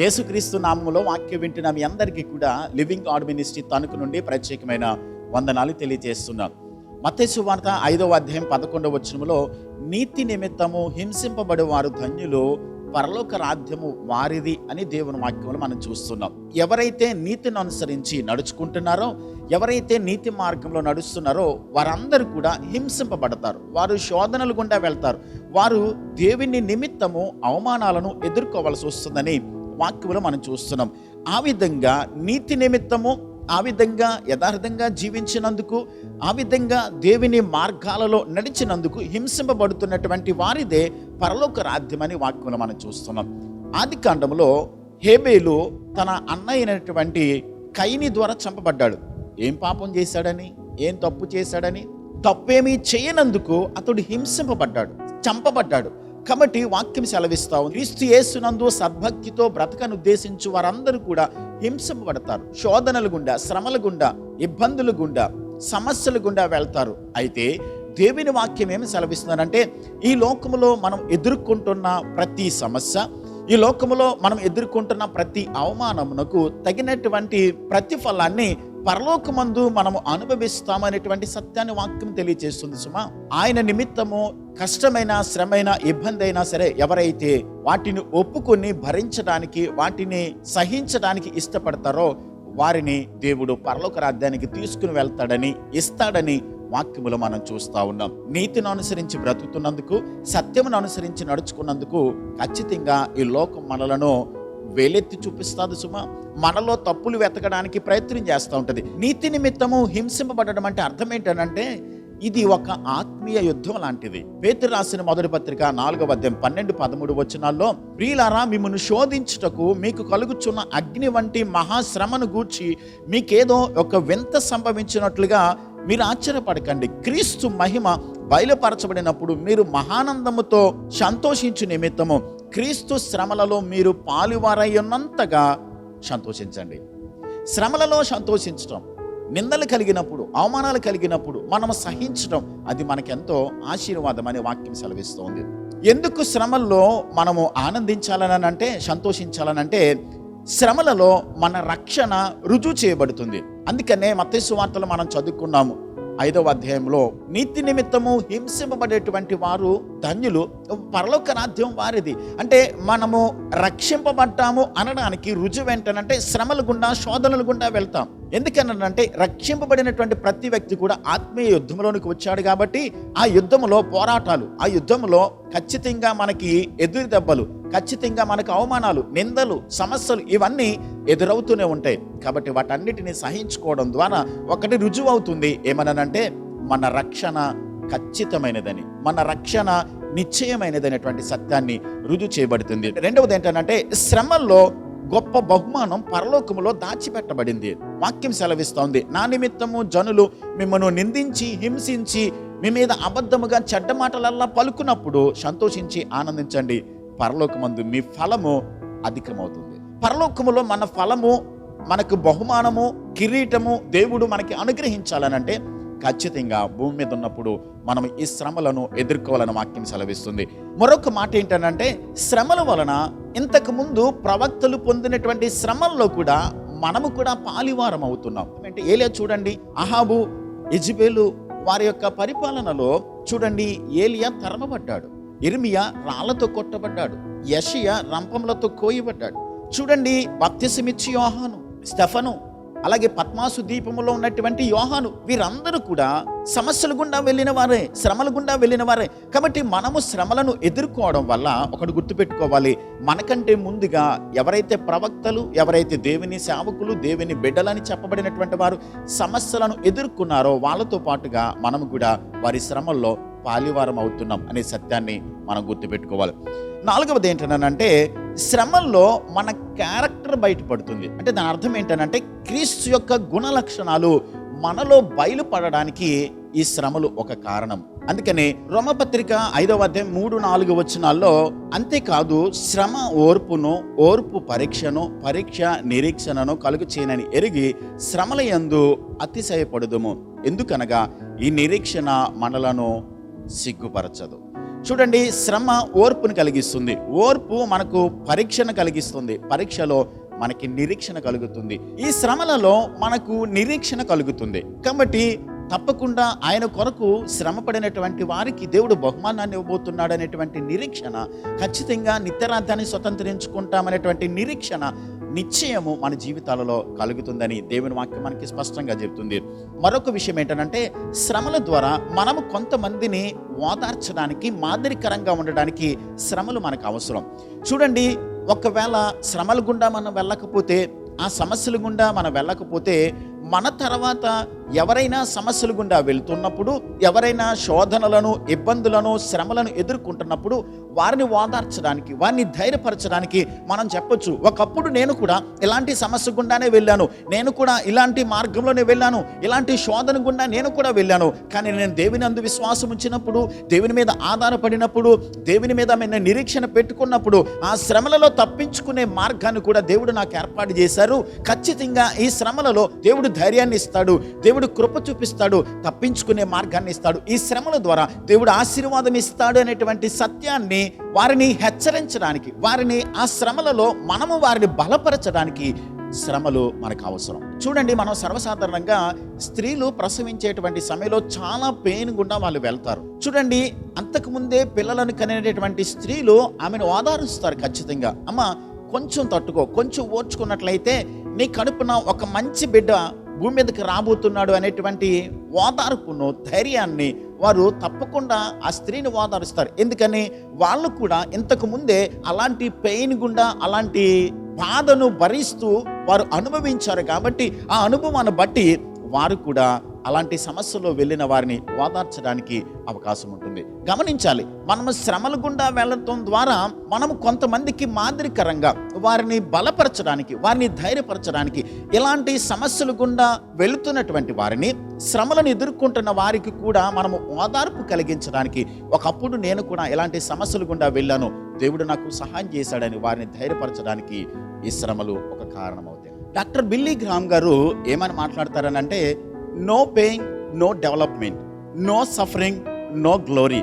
యేసుక్రీస్తు నామములో వాక్యం వింటున్న మీ అందరికీ కూడా లివింగ్ గాడ్ మినిస్ట్రీ తణుకు నుండి ప్రత్యేకమైన వందనాలు తెలియజేస్తున్నాను. మత్తయి వార్త ఐదవ అధ్యాయం పదకొండవ వచనంలో నీతి నిమిత్తము హింసింపబడే వారు ధన్యులు పరలోక రాజ్యము వారిది అని దేవుని వాక్యంలో మనం చూస్తున్నాం. ఎవరైతే నీతిని అనుసరించి నడుచుకుంటున్నారో ఎవరైతే నీతి మార్గంలో నడుస్తున్నారో వారందరూ కూడా హింసింపబడతారు. వారు శోధనలు గుండా వెళ్తారు. వారు దేవుని నిమిత్తము అవమానాలను ఎదుర్కోవాల్సి వస్తుందని వాక్యంలో మనం చూస్తున్నాం. ఆ విధంగా నీతి నిమిత్తము ఆ విధంగా యథార్థంగా జీవించినందుకు ఆ విధంగా దేవుని మార్గాలలో నడిచినందుకు హింసింపబడుతున్నటువంటి వారిదే పరలోక రాధ్యమని వాక్యంలో మనం చూస్తున్నాం. ఆది కాండంలో హేబేలు తన అన్న అయినటువంటి కైని ద్వారా చంపబడ్డాడు. ఏం పాపం చేశాడని? ఏం తప్పు చేశాడని? తప్పేమీ చేయనందుకు అతడు హింసింపబడ్డాడు చంపబడ్డాడు. కాబట్టి వాక్యం సెలవిస్తా ఉంది. క్రీస్తు యేసునందు సద్భక్తితో బ్రతకను ఉద్దేశించు వారందరూ కూడా హింసింపబడతారు శోధనల గుండా శ్రమల గుండా ఇబ్బందుల గుండా సమస్యల గుండా వెళ్తారు. అయితే దేవుని వాక్యం ఏమి సెలవిస్తుందంటే ఈ లోకములో మనం ఎదుర్కొంటున్న ప్రతి సమస్య ఈ లోకములో మనం ఎదుర్కొంటున్న ప్రతి అవమానమునకు తగినటువంటి ప్రతిఫలాన్ని పరలోకమందు మనము అనుభవిస్తామనేటువంటి సత్యాన్ని వాక్యం తెలియజేస్తుంది సుమా. ఆయన నిమిత్తము కష్టమైన శ్రమైన ఇబ్బంది అయినా సరే ఎవరైతే వాటిని ఒప్పుకొని భరించడానికి వాటిని సహించడానికి ఇష్టపడతారో వారిని దేవుడు పరలోక రాజ్యానికి తీసుకుని వెళ్తాడని ఇస్తాడని వాక్యములు మనం చూస్తా ఉన్నాం. నీతిని అనుసరించి బ్రతుకుతున్నందుకు సత్యమును అనుసరించి నడుచుకున్నందుకు ఖచ్చితంగా ఈ లోకం మనలను వేలెత్తి చూపిస్తుంది సుమ. మనలో తప్పులు వెతకడానికి ప్రయత్నం చేస్తూ ఉంటుంది. నీతి నిమిత్తము హింసింపబడడం అంటే అర్థం ఏంటనంటే ఇది ఒక ఆత్మీయ యుద్ధం లాంటిది. పేతురు రాసిన మొదటి పత్రిక నాలుగవ అధ్యాయం పన్నెండు పదమూడు వచనాల్లో ప్రియులారా మిమ్మల్ని శోధించుటకు మీకు కలుగుచున్న అగ్ని వంటి మహాశ్రమను గూర్చి మీకేదో ఒక వింత సంభవించినట్లుగా మీరు ఆశ్చర్యపడకండి. క్రీస్తు మహిమ బయలుపరచబడినప్పుడు మీరు మహానందముతో సంతోషించు నిమిత్తము. క్రీస్తు శ్రమలలో మీరు పాలువారై ఉన్నంతగా సంతోషించండి. శ్రమలలో సంతోషించటం నిందలు కలిగినప్పుడు అవమానాలు కలిగినప్పుడు మనం సహించడం అది మనకెంతో ఆశీర్వాదం అనే వాక్యం సెలవిస్తోంది. ఎందుకు శ్రమల్లో మనము ఆనందించాలని అంటే సంతోషించాలనంటే శ్రమలలో మన రక్షణ రుజువు చేయబడుతుంది. అందుకనే మత్స్సు వార్తలు మనం చదువుకున్నాము. ఐదవ అధ్యాయంలో నీతి నిమిత్తము హింసింపబడేటువంటి వారు ధన్యులు పరలోక రాజ్యం వారిది. అంటే మనము రక్షింపబడ్డాము అనడానికి రుజువు ఏంటనంటే శ్రమల గుండా శోధనల గుండా వెళ్తాం. ఎందుకనంటే రక్షింపబడినటువంటి ప్రతి వ్యక్తి కూడా ఆత్మీయ యుద్ధంలోనికి వచ్చాడు కాబట్టి ఆ యుద్ధంలో పోరాటాలు ఆ యుద్ధంలో ఖచ్చితంగా మనకి ఎదురు దెబ్బలు ఖచ్చితంగా మనకు అవమానాలు నిందలు సమస్యలు ఇవన్నీ ఎదురవుతూనే ఉంటాయి. కాబట్టి వాటన్నిటిని సహించుకోవడం ద్వారా ఒకటి రుజువు అవుతుంది ఏమనంటే మన రక్షణ ఖచ్చితమైనదని మన రక్షణ నిశ్చయమైనదనేటువంటి సత్యాన్ని రుజువు చేయబడుతుంది. రెండవది ఏంటంటే శ్రమల్లో గొప్ప బహుమానం పరలోకములో దాచిపెట్టబడింది. వాక్యం సెలవిస్తోంది. నా నిమిత్తము జనులు మిమ్మల్ని నిందించి హింసించి మీ మీద అబద్ధముగా చెడ్డ మాటలల్లా పలుకున్నప్పుడు సంతోషించి ఆనందించండి. పరలోకమందు మీ ఫలము అధికమవుతుంది. పరలోకములో మన ఫలము మనకు బహుమానము కిరీటము దేవుడు మనకి అనుగ్రహించాలనంటే ఖచ్చితంగా భూమి మీద ఉన్నప్పుడు మనం ఈ శ్రమలను ఎదుర్కోవాలని వాక్యం సెలవిస్తుంది. మరొక మాట ఏంటంటే శ్రమల వలన ఇంతకు ముందు ప్రవక్తలు పొందినటువంటి శ్రమల్లో కూడా మనము కూడా పాలివారం అవుతున్నాం. అంటే ఏలే చూడండి అహాబు ఇజిబేలు వారి యొక్క పరిపాలనలో చూడండి ఏలియా తరమబడ్డాడు. ఇర్మియా రాళ్ళతో కొట్టబడ్డాడు. యషియా రంపములతో కోయబడ్డాడు. చూడండి బప్తిసమిచ్చి యోహాను స్టెఫను అలాగే పద్మాసు దీపములో ఉన్నటువంటి యోహాను వీరందరూ కూడా సమస్యల గుండా వెళ్ళిన వారే శ్రమల గుండా వెళ్ళిన వారే. కాబట్టి మనము శ్రమలను ఎదుర్కోవడం వల్ల ఒకటి గుర్తుపెట్టుకోవాలి. మనకంటే ముందుగా ఎవరైతే ప్రవక్తలు ఎవరైతే దేవుని సేవకులు దేవుని బిడ్డలని చెప్పబడినటువంటి వారు సమస్యలను ఎదుర్కొన్నారో వాళ్ళతో పాటుగా మనము కూడా వారి శ్రమల్లో పాలివారం అవుతున్నాం అనే సత్యాన్ని మనం గుర్తుపెట్టుకోవాలి. నాలుగవది ఏంటనంటే శ్రమల్లో మన క్యారెక్టర్ బయటపడుతుంది. అంటే దాని అర్థం ఏంటనంటే క్రీస్తు యొక్క గుణ లక్షణాలు మనలో బయలుపడడానికి ఈ శ్రమలు ఒక కారణం. అందుకనే రోమపత్రిక ఐదవ అధ్యాయం మూడు నాలుగు వచనాల్లో అంతేకాదు శ్రమ ఓర్పును ఓర్పు పరీక్షను పరీక్ష నిరీక్షణను కలుగు చేయనని ఎరిగి శ్రమల యందు అతిశయపడదుము. ఎందుకనగా ఈ నిరీక్షణ మనలను సిగ్గుపరచదు. చూడండి శ్రమ ఓర్పును కలిగిస్తుంది. ఓర్పు మనకు పరీక్షను కలిగిస్తుంది. పరీక్షలో మనకి నిరీక్షణ కలుగుతుంది. ఈ శ్రమలలో మనకు నిరీక్షణ కలుగుతుంది. కాబట్టి తప్పకుండా ఆయన కొరకు శ్రమపడినటువంటి వారికి దేవుడు బహుమానాన్ని ఇవ్వబోతున్నాడు అనేటువంటి నిరీక్షణ ఖచ్చితంగా నిత్యరాధ్యాన్ని స్వతంత్రించుకుంటామనేటువంటి నిరీక్షణ నిశ్చయము మన జీవితాలలో కలుగుతుందని దేవుని వాక్యం మనకి స్పష్టంగా చెబుతుంది. మరొక విషయం ఏంటంటే శ్రమల ద్వారా మనము కొంతమందిని ఓదార్చడానికి మాదిరికరంగా ఉండడానికి శ్రమలు మనకు అవసరం. చూడండి ఒకవేళ శ్రమల గుండా మనం వెళ్ళకపోతే ఆ సమస్యల గుండా మనం వెళ్ళకపోతే మన తర్వాత ఎవరైనా సమస్యల గుండా వెళ్తున్నప్పుడు ఎవరైనా శోధనలను ఇబ్బందులను శ్రమలను ఎదుర్కొంటున్నప్పుడు వారిని ఓదార్చడానికి వారిని ధైర్యపరచడానికి మనం చెప్పొచ్చు. ఒకప్పుడు నేను కూడా ఇలాంటి సమస్య గుండానే వెళ్ళాను. నేను కూడా ఇలాంటి మార్గంలోనే వెళ్ళాను. ఇలాంటి శోధన గుండా నేను కూడా వెళ్ళాను. కానీ నేను దేవుని అందు విశ్వాసం ఉంచినప్పుడు దేవుని మీద ఆధారపడినప్పుడు దేవుని మీద నేను నిరీక్షణ పెట్టుకున్నప్పుడు ఆ శ్రమలలో తప్పించుకునే మార్గాన్ని కూడా దేవుడు నాకు ఏర్పాటు చేశారు. ఖచ్చితంగా ఈ శ్రమలలో దేవుడు ధైర్యాన్ని ఇస్తాడు. దేవుడు దేవుడు కృప చూపిస్తాడు తప్పించుకునే మార్గాన్ని ఇస్తాడు. ఈ శ్రమల ద్వారా దేవుడు ఆశీర్వాదం ఇస్తాడు అనేటువంటి సత్యాన్ని వారిని హెచ్చరించడానికి వారిని ఆ శ్రమలలో మనము వారిని బలపరచడానికి శ్రమలు మనకు అవసరం. చూడండి మనం సర్వసాధారణంగా స్త్రీలు ప్రసవించేటువంటి సమయంలో చాలా పెయిన్ గుండా వాళ్ళు వెళ్తారు. చూడండి అంతకుముందే పిల్లలను కనేటటువంటి స్త్రీలు ఆమెను ఓదారుస్తారు ఖచ్చితంగా. అమ్మ కొంచెం తట్టుకో కొంచెం ఓర్చుకున్నట్లయితే నీ కడుపున ఒక మంచి బిడ్డ భూమి మీదకి రాబోతున్నాడు అనేటువంటి ఓదార్పును ధైర్యాన్ని వారు తప్పకుండా ఆ స్త్రీని ఓదారుస్తారు. ఎందుకని? వాళ్ళు కూడా ఇంతకు ముందే అలాంటి పెయిన్ గుండా అలాంటి బాధను భరిస్తూ వారు అనుభవించారు కాబట్టి ఆ అనుభవాన్ని బట్టి వారు కూడా అలాంటి సమస్యలో వెళ్ళిన వారిని ఓదార్చడానికి అవకాశం ఉంటుంది. గమనించాలి మనము శ్రమల గుండా వెళ్ళటం ద్వారా మనము కొంతమందికి మాదిరికరంగా వారిని బలపరచడానికి వారిని ధైర్యపరచడానికి ఇలాంటి సమస్యల గుండా వెళుతున్నటువంటి వారిని శ్రమలను ఎదుర్కొంటున్న వారికి కూడా మనము ఓదార్పు కలిగించడానికి ఒకప్పుడు నేను కూడా ఇలాంటి సమస్యల గుండా వెళ్ళాను. దేవుడు నాకు సహాయం చేశాడని వారిని ధైర్యపరచడానికి ఈ శ్రమలు ఒక కారణమవుతాయి. డాక్టర్ బిల్లీ గ్రామ్ గారు ఏమని మాట్లాడతారనంటే no pain no development no suffering no glory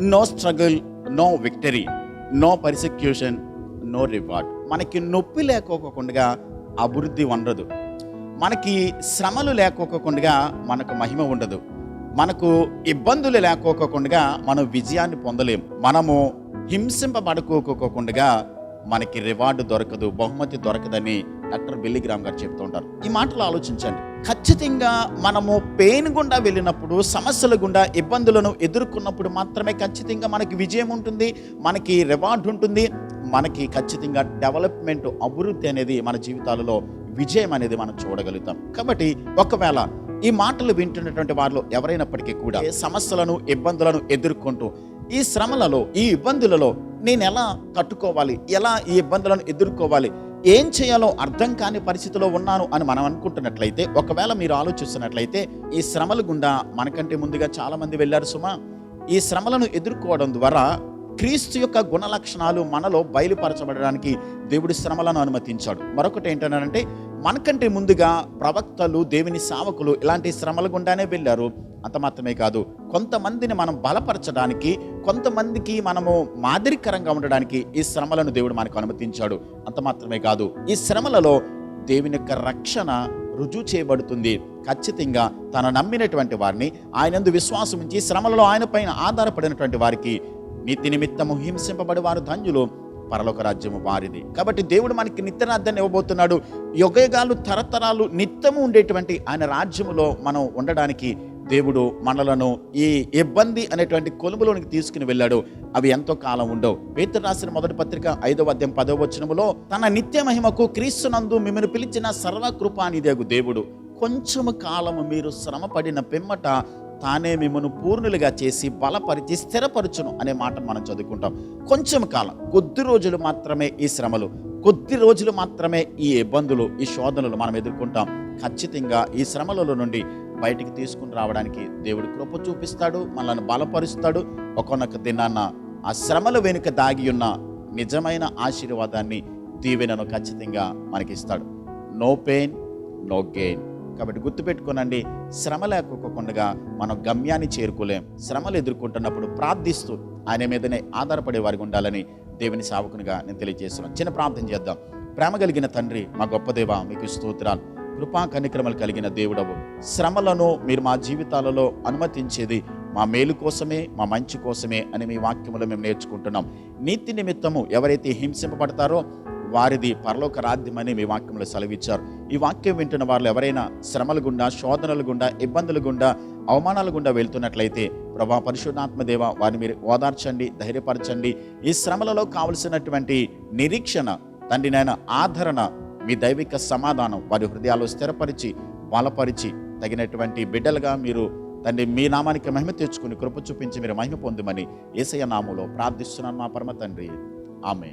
no struggle no victory no persecution no reward మనకి నొప్పి లేకోకుండా అభివృద్ధి ఉండదు. మనకి శ్రమలు లేకోకుండా మనకు మహిమ ఉండదు. మనకు ఇబ్బందులు లేకోకుండా మనం విజయాన్ని పొందలేం. మనము హింసింపబడుకోకుండా మనకి రివార్డు దొరకదు బహుమతి దొరకదని డాక్టర్ బిల్లిగ్రామ్ గారు చెప్తూ ఉంటారు. ఈ మాటలు ఆలోచించండి. ఖచ్చితంగా మనము పెయిన్ గుండా వెళ్ళినప్పుడు సమస్యల గుండా ఇబ్బందులను ఎదుర్కొన్నప్పుడు మాత్రమే ఖచ్చితంగా మనకి విజయం ఉంటుంది మనకి రివార్డు ఉంటుంది మనకి ఖచ్చితంగా డెవలప్మెంట్ అభివృద్ధి అనేది మన జీవితాలలో విజయం అనేది మనం చూడగలుగుతాం. కాబట్టి ఒకవేళ ఈ మాటలు వింటున్నటువంటి వారిలో ఎవరైనప్పటికీ కూడా సమస్యలను ఇబ్బందులను ఎదుర్కొంటూ ఈ శ్రమలలో ఈ ఇబ్బందులలో నేను ఎలా తట్టుకోవాలి ఎలా ఈ ఇబ్బందులను ఎదుర్కోవాలి? ఏం చేయాలో అర్థం కాని పరిస్థితిలో ఉన్నాను అని మనం అనుకుంటున్నట్లయితే ఒకవేళ మీరు ఆలోచిస్తున్నట్లయితే ఈ శ్రమల గుండా మనకంటే ముందుగా చాలామంది వెళ్ళారు సుమా. ఈ శ్రమలను ఎదుర్కోవడం ద్వారా క్రీస్తు యొక్క గుణ లక్షణాలు మనలో బయలుపరచబడడానికి దేవుడి శ్రమలను అనుమతించాడు. మరొకటి ఏంటంటే మనకంటే ముందుగా ప్రవక్తలు దేవుని సావకులు ఇలాంటి శ్రమల గుండానే వెళ్ళారు. అంత మాత్రమే కాదు కొంతమందిని మనం బలపరచడానికి కొంతమందికి మనము మాదిరికరంగా ఉండడానికి ఈ శ్రమలను దేవుడు మనకు అనుమతించాడు. అంత మాత్రమే కాదు ఈ శ్రమలలో దేవుని యొక్క రక్షణ రుజువు చేయబడుతుంది. ఖచ్చితంగా తను నమ్మినటువంటి వారిని ఆయనందు విశ్వాసం ఉంచి శ్రమలలో ఆయన పైన ఆధారపడినటువంటి వారికి నీతి నిమిత్తము హింసింపబడి వారు ధన్యులు. పరలోక రాజ్యము వారిది. కాబట్టి దేవుడు మనకి నిత్యనార్థాన్ని ఇవ్వబోతున్నాడు. యుగయుగాలు తరతరాలు నిత్యము ఉండేటువంటి ఆయన రాజ్యములో మనం ఉండడానికి దేవుడు మనలను ఈ ఇబ్బంది అనేటువంటి కొలుములోనికి తీసుకుని వెళ్ళాడు. అవి ఎంతో కాలం ఉండవు. పేతురు రాసిన మొదటి పత్రిక ఐదవ అధ్యాయం పదవ వచనములో తన నిత్య మహిమకు క్రీస్తునందు మిమ్మల్ని పిలిచిన సర్వకృపానిదేగు దేవుడు. కొంచెము కాలము మీరు శ్రమపడిన పిమ్మట తానే మిమ్మను పూర్ణులుగా చేసి బలపరిచి స్థిరపరచును అనే మాట మనం చదువుకుంటాం. కొంచెం కాలం కొద్ది రోజులు మాత్రమే ఈ శ్రమలు కొద్ది రోజులు మాత్రమే ఈ ఇబ్బందులు ఈ శోధనలు మనం ఎదుర్కొంటాం. ఖచ్చితంగా ఈ శ్రమలలో నుండి బయటికి తీసుకుని రావడానికి దేవుడు కృప చూపిస్తాడు మనల్ని బలపరుస్తాడు. ఒకనొక దినాన్న ఆ శ్రమల వెనుక దాగి ఉన్న నిజమైన ఆశీర్వాదాన్ని దీవెనను ఖచ్చితంగా మనకిస్తాడు. నో పెయిన్ నో గెయిన్ కాబట్టి గుర్తుపెట్టుకోనండి శ్రమ లేకోకుండా మనం గమ్యాన్ని చేరుకోలేం. శ్రమలు ఎదుర్కొంటున్నప్పుడు ప్రార్థిస్తూ ఆయన మీదనే ఆధారపడే వారికి ఉండాలని దేవుని సావకునిగా నేను తెలియజేస్తున్నాను. చిన్న ప్రార్థన చేద్దాం. ప్రేమ కలిగిన తండ్రి మా గొప్ప దేవ మీకు స్తోత్రాలు. కృపా కనిక్రమలు కలిగిన దేవుడవు. శ్రమలను మీరు మా జీవితాలలో అనుమతించేది మా మేలు కోసమే మా మంచి కోసమే అని మీ వాక్యములో మేము నేర్చుకుంటున్నాం. నీతి నిమిత్తము ఎవరైతే హింసింపబడతారో వారిది పరలోక రాధ్యమని మీ వాక్యంలో సెలవిచ్చారు. ఈ వాక్యం వింటున్న వాళ్ళు ఎవరైనా శ్రమల గుండా శోధనల గుండా ఇబ్బందుల గుండా అవమానాల గుండా వెళ్తున్నట్లయితే ప్రభా పరిశుద్ధాత్మదేవ వారిని మీరు ఓదార్చండి ధైర్యపరచండి. ఈ శ్రమలలో కావలసినటువంటి నిరీక్షణ తండ్రి నాయన ఆదరణ మీ దైవిక సమాధానం వారి హృదయాలు స్థిరపరిచి బలపరిచి తగినటువంటి బిడ్డలుగా మీరు తండ్రి మీ నామానికి మహిమ తెచ్చుకుని కృప చూపించి మీరు మహిమ పొందమని ఏసయ్య నామంలో ప్రార్థిస్తున్నాను మా పరమ తండ్రి. ఆమె